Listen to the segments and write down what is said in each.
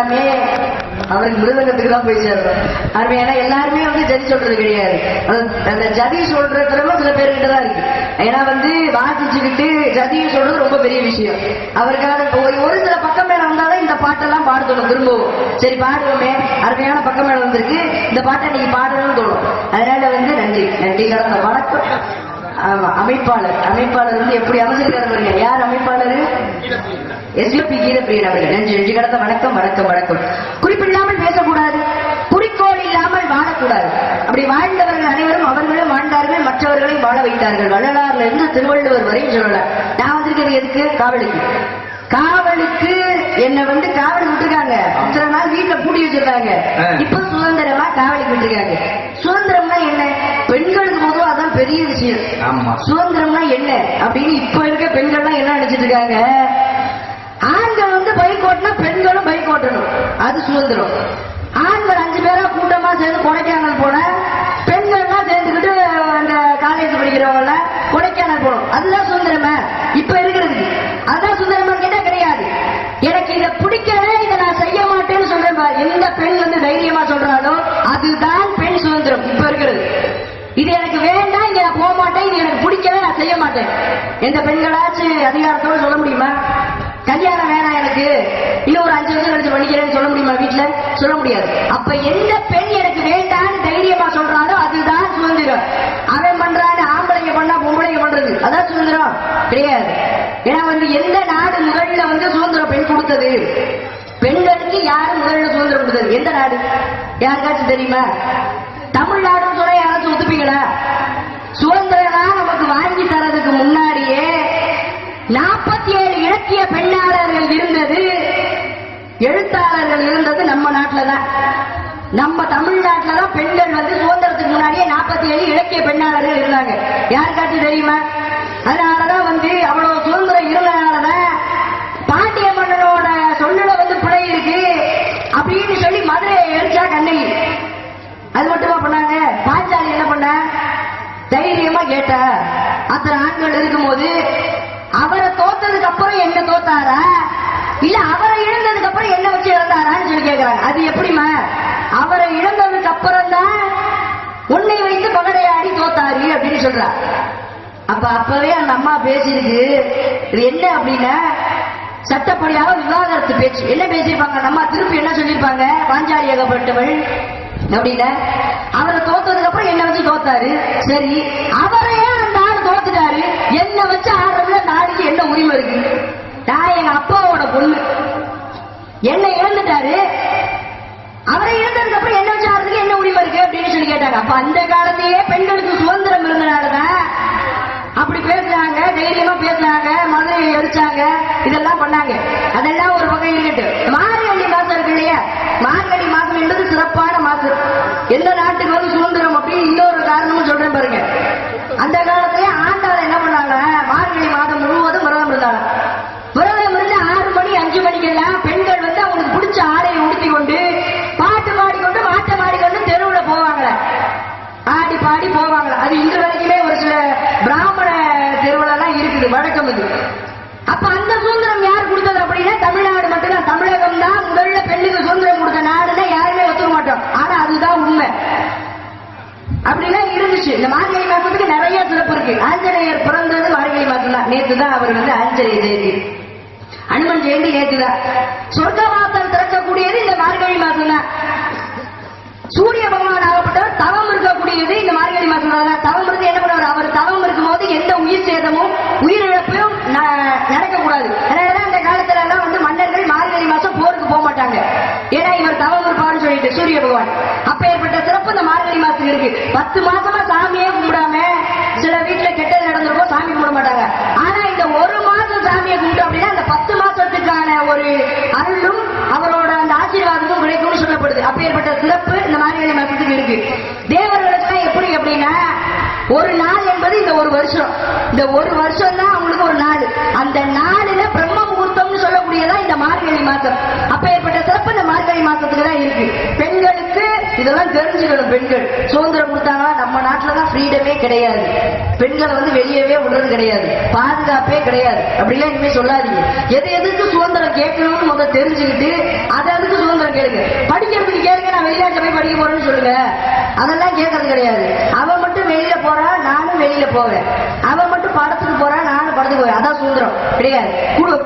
அருமையான இந்த எல்லாமே மிருதங்கத்துக்கு தான் போய் சேரும் அருமையான எல்லாருமே வந்து ஜதி சொல்றது கிடையாது. அந்த ஜதி சொல்ற திறமை சில பேர்கிட்ட தான் இருக்கு. ஏன்னா வந்து வாசிச்சுக்கிட்டு ஜதியும் சொல்றது ரொம்ப பெரிய விஷயம். அவருக்காக ஒரு ஒரு சில பக்கம் மேல வந்தாதான் இந்த பாட்டெல்லாம் பாட தோணும் திரும்பவும். சரி பாடுவோமே. அருமையான பக்கம் மேல வந்திருக்கு. இந்த பாட்டை நீங்க பாடணும்னு தோணும். அதனால வந்து நன்றி. நன்றி கடந்த வணக்கம். ஆமா அமைப்பாளர். அமைப்பாளர் வந்து எப்படி அமைச்சிருக்காரு யார் அமைப்பாளர்? எஸ்பிபி கீதப்பிரியன் அவர்கள் நன்றி. நன்றி கடந்த வணக்கம் வணக்கம் வணக்கம். குறிப்பில்லாமல் பேசக்கூடாது. குறிக்கோள் இல்லாமல் வாழக்கூடாது. அப்படி வாழ்ந்தவர்கள் அனைவரும் அவர்களும் வாழ்ந்தார்கள் மற்றவர்களையும் வாழ வைத்தார்கள். வள்ளலார்ல இருந்து திருவள்ளுவர் வரையும் சொல்லலாம் நான் வந்திருக்கிறது எதுக்கு? காவலுக்கு. காவலுக்கு என்ன வந்து காவலுக்கு விட்டுருக்காங்க. சில நாள் வீட்டுல பூட்டி வச்சிருக்காங்க. இப்ப சுதந்திரமா காவலுக்கு விட்டுருக்காங்க. சுதந்திரம்னா என்ன? பெண்களுக்கு பொதுவா அதான் பெரிய விஷயம். சுதந்திரம்னா என்ன? அப்படின்னு இப்ப இருக்க பெண்கள்லாம் என்ன நினைச்சிட்டு இருக்காங்க? ஆண்கள் வந்து பைக் ஓட்டினா பெண்களும் பைக் ஓட்டணும். அது சுதந்திரம். ஆண்கள் அஞ்சு பேரா கூட்டமா சேர்ந்து கொடைக்கானல் போன பெண்கள்லாம் சேர்ந்துக்கிட்டு அந்த காலேஜ் படிக்கிறவங்கள கொடைக்கானல் போகணும் அதுதான் சுதந்திரமா. இப்ப இருக்கிறது. அதுதான் சுதந்திரமா கேட்டா கிடையாது. எனக்கு இதை பிடிக்கல இதை நான் செய்ய மாட்டேன்னு சொல்றேன் எந்த பெண் வந்து தைரியமா சொல்றாலோ அதுதான் பெண் சுதந்திரம். இப்ப இருக்கிறது. இது எனக்கு வேண்டாம் இங்க நான் போக மாட்டேன். இது எனக்கு பிடிக்கல நான் செய்ய மாட்டேன். எந்த பெண்களாச்சும் அதிகாரத்தோட சொல்ல முடியும் கல்யாணம் வேணாம் எனக்கு இன்னும் ஒரு அஞ்சு வருஷம் கழிச்சு பண்ணிக்கிறேன்னு சொல்ல முடியுமா சொல்ல முடியாது. அப்ப எந்த பெண் எனக்கு வேண்டான்னு தைரியமா சொல்றாரோ அதுதான் சுதந்திரம். அவன் பண்றான்னு ஆம்பளைங்க பண்ணா பொம்பளைங்க பண்றது. அதான் சுதந்திரம். கிடையாது. ஏன்னா வந்து எந்த நாடு முதல்ல வந்து சுதந்திரம் பெண் கொடுத்தது? பெண்களுக்கு யாரு முதல்ல சுதந்திரம் கொடுத்தது? எந்த நாடு? யாருக்காச்சும் தெரியுமா? தமிழ்நாடும் சொல்ல யாராச்சும் ஒத்துப்பீங்களா? சுதந்திரம் நமக்கு வாங்கி தரதுக்கு முன்னாடியே நாற்பத்தி ஏழு இலக்கிய பெண்ணாளர்கள் இருந்தது. எழுத்தாளர்கள் இருந்தது நம்ம நாட்டில் தான் நம்ம தமிழ்நாட்டில் தான் பெண்கள் வந்து சுதந்திரத்துக்கு முன்னாடியே நாற்பத்தி ஏழு இலக்கிய பெண்ணாளர்கள் இருந்தாங்க. யாருக்காச்சும் தெரியுமா? அதனாலதான் வந்து அவ்வளவு சுதந்திரம் இருந்தனாலதான் பாண்டிய மன்னனோட சொல்லல வந்து பிழை இருக்கு அப்படின்னு சொல்லி மதுரையை எரிச்சா கண்ணகி. அது மட்டுமா பண்ணாங்க? பாஞ்சாலி என்ன பண்ண? தைரியமா கேட்ட. அத்தனை ஆண்கள் இருக்கும்போது அவரை தோத்ததுக்கு அப்புறம் என்ன தோத்தாரா? இல்ல அவரை இழந்ததுக்கு அப்புறம் என்ன வச்சு இழந்தாரான்னு சொல்லி கேட்கிறாங்க அது எப்படிமா அவரை இழந்ததுக்கு அப்புறம் தான் உன்னை வைத்து பகடையாடி தோத்தாரு அப்படின்னு சொல்றா அப்ப அப்பவே அந்த அம்மா பேசியிருக்கு இது என்ன அப்படின்னா சட்டப்படியாக விவாகரத்து பேச்சு. என்ன பேசியிருப்பாங்க? நம்ம திருப்பி என்ன சொல்லியிருப்பாங்க? பாஞ்சாலி ஏகப்பட்டவள் அப்படின்னா அவரை தோத்ததுக்கு அப்புறம் என்ன வச்சு தோத்தாரு? சரி அவரை அந்த ஆள் தோத்துட்டாரு என்ன வச்சு ஆடுறதுல நாளைக்கு என்ன உரிமை இருக்கு நான் எங்க அப்பாவோட பொண்ணு என்னை இழந்துட்டாரு அவரை இழந்ததுக்கு அப்புறம் என்ன வச்சு ஆடுறதுக்கு என்ன உரிமை இருக்கு அப்படின்னு சொல்லி கேட்டாங்க அப்ப அந்த காலத்திலேயே பெண்களுக்கு சுதந்திரம் இருந்தனாலதான் அப்படி பேசினாங்க தைரியமா பேசினாங்க மதுரையை எரிச்சாங்க இதெல்லாம் பண்ணாங்க. அதெல்லாம் ஒரு வகை இருக்கட்டு மார்கழி மாசம் இருக்கு இல்லையா? மார்கழி மாசம் என்பது சிறப்பான மாசம் எந்த நாட்டுக்கு வந்து சுதந்திரம் அப்படின்னு இன்னொரு காரணமும் சொல்றேன் பாருங்க. அந்த காலத்திலே ஆண்டவர் என்ன பண்ணாங்க மார்கழி மாதம் முழுவதும் விரதம் இருந்தாங்க விரதம் இருந்து ஆறு மணி அஞ்சு மணிக்கெல்லாம் பெண்கள் வந்து அவங்களுக்கு பிடிச்ச ஆடையை உடுத்தி கொண்டு பாட்டு பாடிக்கொண்டு மாட்டை மாடிக்கொண்டு தெருவுல போவாங்களே ஆடி பாடி போவாங்க அது இன்று வரைக்குமே ஒரு சில பிராமண தெருவுலலாம் இருக்குது வழக்கம் இது அப்ப அந்த சுதந்திரம் யார் கொடுத்தது அப்படின்னா தமிழ்நாடு மட்டும்தான் தமிழகம் தான் முதல்ல பெண்ணுக்கு சுதந்திரம் கொடுத்த நாடுன்னா யாருமே ஒத்துக்க மாட்டோம். ஆனா அதுதான் உண்மை. அப்படிலாம் இருந்துச்சு. இந்த மார்கழி மாசத்துக்கு நிறைய சிறப்பு இருக்கு. ஆஞ்சநேயர் பிறந்தது மார்கழி மாசம் தான் நேற்று தான் அவர் வந்து ஆஞ்சநேய ஜெயந்தி. அனுமன் ஜெயந்தி நேத்து தான் சொர்க்க வாசல் திறக்கக்கூடியது இந்த மார்கழி மாசம் தான் சூரிய பகவான் ஆகப்பட்டவர் தவம் இருக்கக்கூடியது இந்த மார்கழி மாசம் தான் தவம் இருந்து என்ன பண்ணுவார்? அவர் தவம் இருக்கும்போது எந்த உயிர் சேதமும் உயிரிழப்பையும் ந- நடக்கக்கூடாது. அந்த காலத்துல எல்லாம் வந்து மன்னர்கள் மார்கழி மாசம் போருக்கு போக மாட்டாங்க ஏன்னா இவர் தவம் இருப்பார்னு சொல்லிட்டு சூரிய பகவான் அப்ப ஏற்பட்ட சிறப்பு இந்த மார்கழி மாசம் இருக்கு. பத்து மாசமா சாமியே கும்பிடாம சில வீட்டுல கெட்டது நடந்திருக்கும் சாமி கும்பிட மாட்டாங்க. ஆனா இந்த ஒரு மாசம் சாமியை கும்பிட்டோம் அப்படின்னா அந்த பத்து மாசத்துக்கான ஒரு அருளும் அவரோட அந்த ஆசீர்வாதமும் கிடைக்கும்னு சொல்லப்படுது. அப்பேற்பட்ட சிறப்பு இந்த மார்கழி மாசத்துக்கு இருக்கு. தேவர்களுக்கு எப்படி அப்படின்னா ஒரு நாள் என்பது இந்த ஒரு வருஷம். இந்த ஒரு வருஷம் தான் அவங்களுக்கு ஒரு நாள். அந்த நாளில பிரம்ம முகூர்த்தம்னு சொல்லக்கூடியதா இந்த மார்கழி மாசம் அப்ப ஏற்பட்ட சிறப்பு இந்த மார்கழி மாசத்துக்கு தான் இருக்கு. இதெல்லாம் தெரிஞ்சுக்கணும் பெண்கள். சுதந்திரம் கொடுத்தாங்களா நம்ம நாட்டில் தான் ஃப்ரீடமே கிடையாது. பெண்களை வந்து வெளியவே விடுறது கிடையாது. பாதுகாப்பே கிடையாது. அப்படிலாம் இனிமே சொல்லாதீங்க. எது எதுக்கு சுதந்திரம் கேட்கணும்னு முதல்ல தெரிஞ்சுக்கிட்டு அதை அதுக்கு சுதந்திரம் கேளுங்க. படிக்கிறதுக்கு கேளுங்க நான் வெளிநாட்டுல போய் படிக்க போறேன்னு சொல்லுங்க. அதெல்லாம் கேட்கறது கிடையாது. அவன் மட்டும் வெளியில போறா நானும் வெளியில போவேன். போறா நானும் அதான் சுதந்திரம். கிடையாது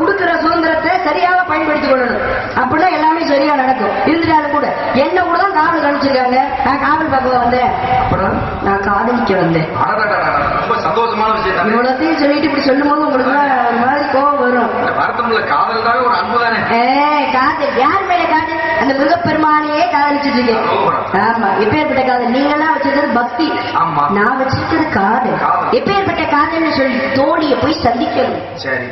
கொடுக்குற சுதந்திரத்தை சரியாக பயன்படுத்திக் கொள்ளணும். அப்படின்னா எல்லாமே சரியா நடக்கும். இருந்துட்டாலும் கூட என்ன கூட தான் காவல் கணிச்சிருக்காங்க. நான் காவல் பார்க்க வந்தேன். அப்புறம் நான் காதலிக்க வந்தேன். சந்தோஷமான விஷயம் இவ்வளோத்தையும் சொல்லிட்டு இப்படி சொல்லும்போது உங்களுக்கு ஒரு மாதிரி கோபம் வரும். இந்த வருத்தமுள்ள காதல் தானே ஒரு அன்பு தானே? ஏய், காதல். யார் மேல காதல்? அந்த மிருகப்பெருமானையே காதலிச்சிட்டு இருக்கேன் ஆமா எப்பேற்பட்ட காதல்? நீங்க எல்லாம் வச்சிருக்கிறது பக்தி. ஆமா. நான் வச்சிருக்கிறது காதல். எப்பேற்பட்ட காதல்னு சொல்லி தோழிய போய் சந்திக்கணும். சரி.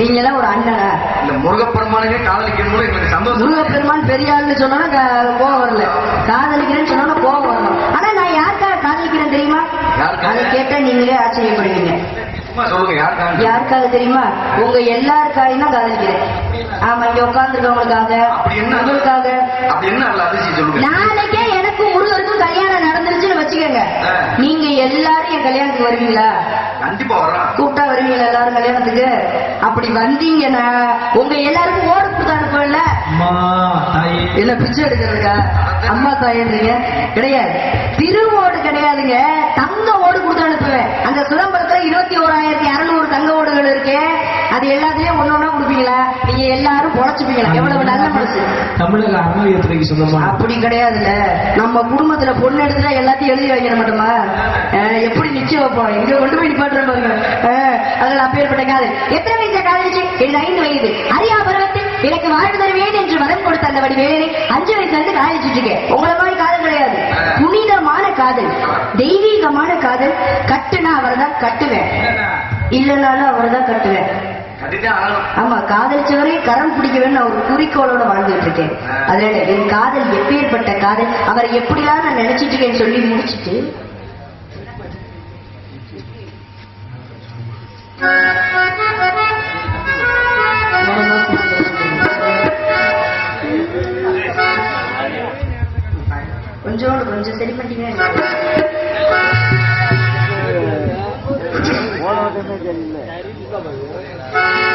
நீங்க எல்லாம் ஒரு அண்ணனா. இந்த முருகப்பெருமானவே காதலிக்கும் போது எங்களுக்கு சந்தோஷம். முருகப்பெருமான் பெரிய ஆளுன்னு சொன்னாலும் க- கோபம் வரல. காதலிக்கிறேன்னு சொன்னாலும் கோபம் வரணும். ஆனா நான் யாருக்காக காதலிக்கிறேன் தெரியுமா? அதை கேட்டா நீங்களே ஆச்சரியப்படுவீங்க. யாருக்காக? தெரியுமா? உங்க எல்லாருக்காகவும் தான் காதலிக்கிறேன். ஆமா இங்க உட்கார்ந்துருக்கவங்களுக்காக உங்களுக்காக. நாளைக்கே எனக்கும் முருகருக்கும் கல்யாணம் நடந்துருச்சுன்னு வச்சுக்கோங்க. நீங்க எல்லாரும் என் கல்யாணத்துக்கு வருவீங்களா? கண்டிப்பா வர்றான். கூப்பிட்டா வருவீங்களா எல்லாரும் கல்யாணத்துக்கு? அப்படி வந்தீங்கன்னா உங்க எல்லாருக்கும் ஓடு கொடுத்து தாயே. இல்ல பிச்சை எடுக்கிறதுக்கா? அம்மா தாயன்றீங்க? கிடையாது. திருவோடு கிடையாதுங்க. தங்க ஓடு கொடுத்து அனுப்புவேன். அந்த சிதம்பரத்துல இருபத்தி ஓராயிரத்தி அறுநூறு தங்க ஓடுகள் இருக்கு. அது எல்லாத்தையும் ஒண்ணு ஒண்ணா கொடுப்பீங்களா? நீங்க எல்லாரும் பொழைச்சுப்பீங்களா? எவ்வளவு நல்ல மனசு. தமிழக அறநிலையத்துறைக்கு சொந்தமா? அப்படி கிடையாதுல்ல. நம்ம குடும்பத்துல பொண்ணு எடுத்துட்டா எல்லாத்தையும் எழுதி வைக்கிற மாட்டோமா? எப்படி நிச்சயம் வைப்போம்? இங்க கொண்டு போய் நிப்பாட்டுற பாருங்க. அதனால அப்பேற்பட்ட காதல் எத்தனை வயசு காதலிச்சு? எனக்கு ஐந்து வயது. அரியா பருவத்தில் எனக்கு வாழ்வு தருவேன் என்று வரம் கொடுத்த அந்த வடிவேலனை அஞ்சு வயசுல இருந்து காதலிச்சுட்டு இருக்கேன் உங்களை மாதிரி காதல் கிடையாது. புனிதமான காதல். தெய்வீகமான காதல். கட்டுனா அவரை தான் கட்டுவேன். இல்லைனாலும் அவரை தான் கட்டுவேன். ஆமா காதலிச்சவரே கரம் பிடிக்கவேன்னு நான் ஒரு குறிக்கோளோட வாழ்ந்துட்டு இருக்கேன் அதனால என் காதல் எப்பேற்பட்ட காதல் அவரை எப்படிலாம் நான் நினைச்சிட்டு இருக்கேன்னு சொல்லி முடிச்சிட்டு கொஞ்சோண்டு கொஞ்சம் சரி பண்ணிட்டீங்க Bye.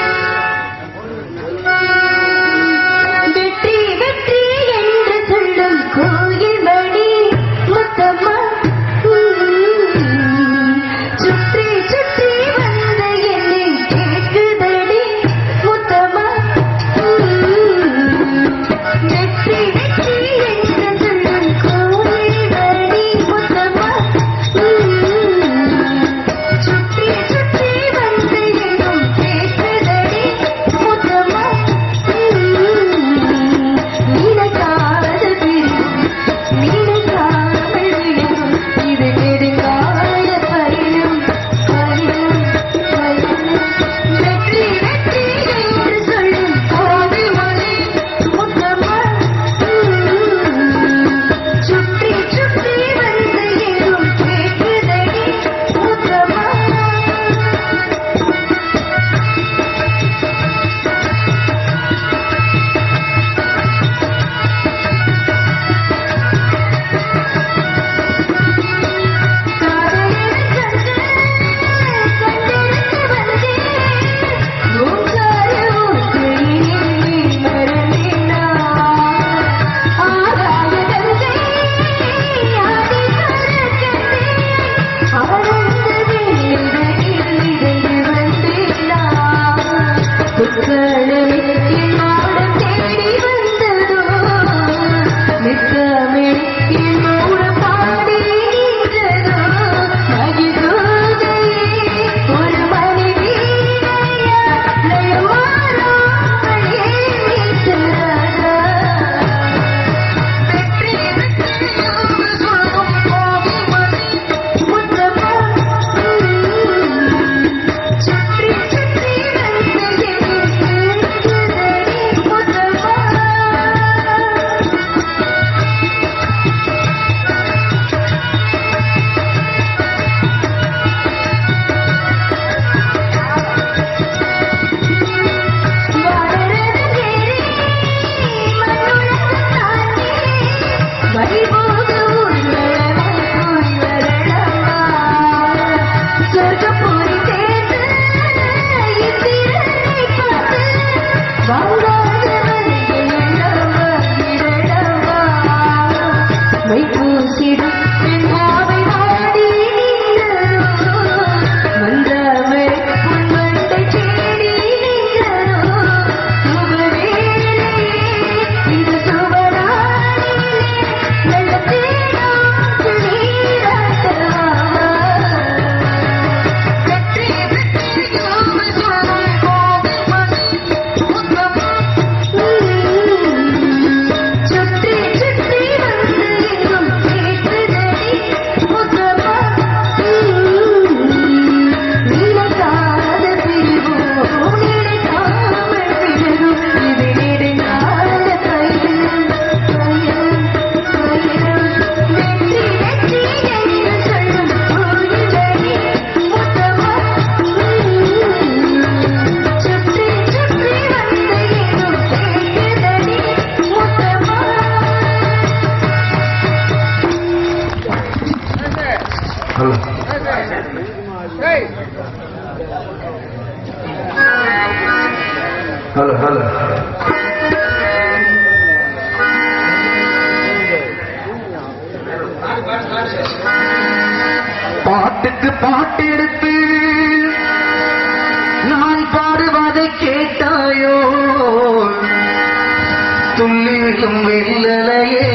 விழும் வெள்ளலையே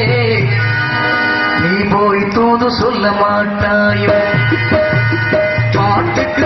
நீ போய் தூது சொல்ல மாட்டாயோ? பாட்டுக்கு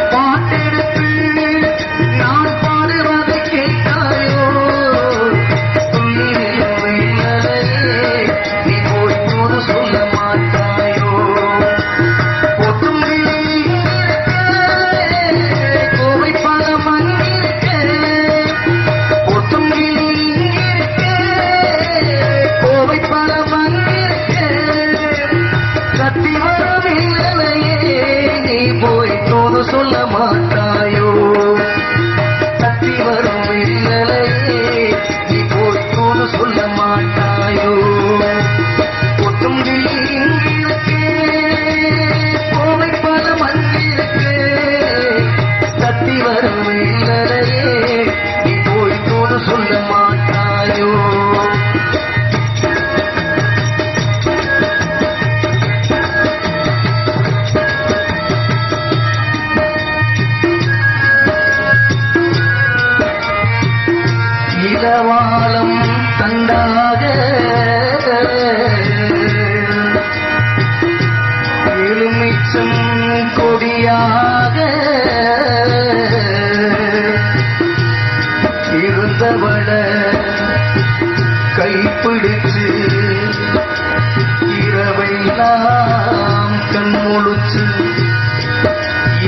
போலுச்சு.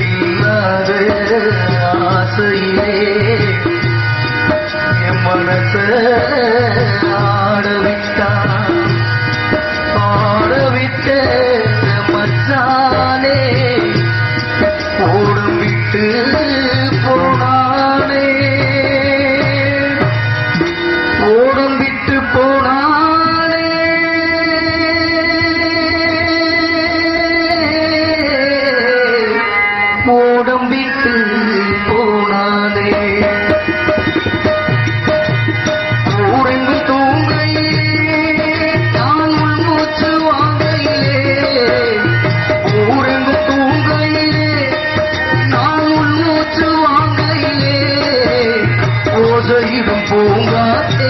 இல்லாத ஆசையிலே என் மனச மயிலும் பூங்காத்தே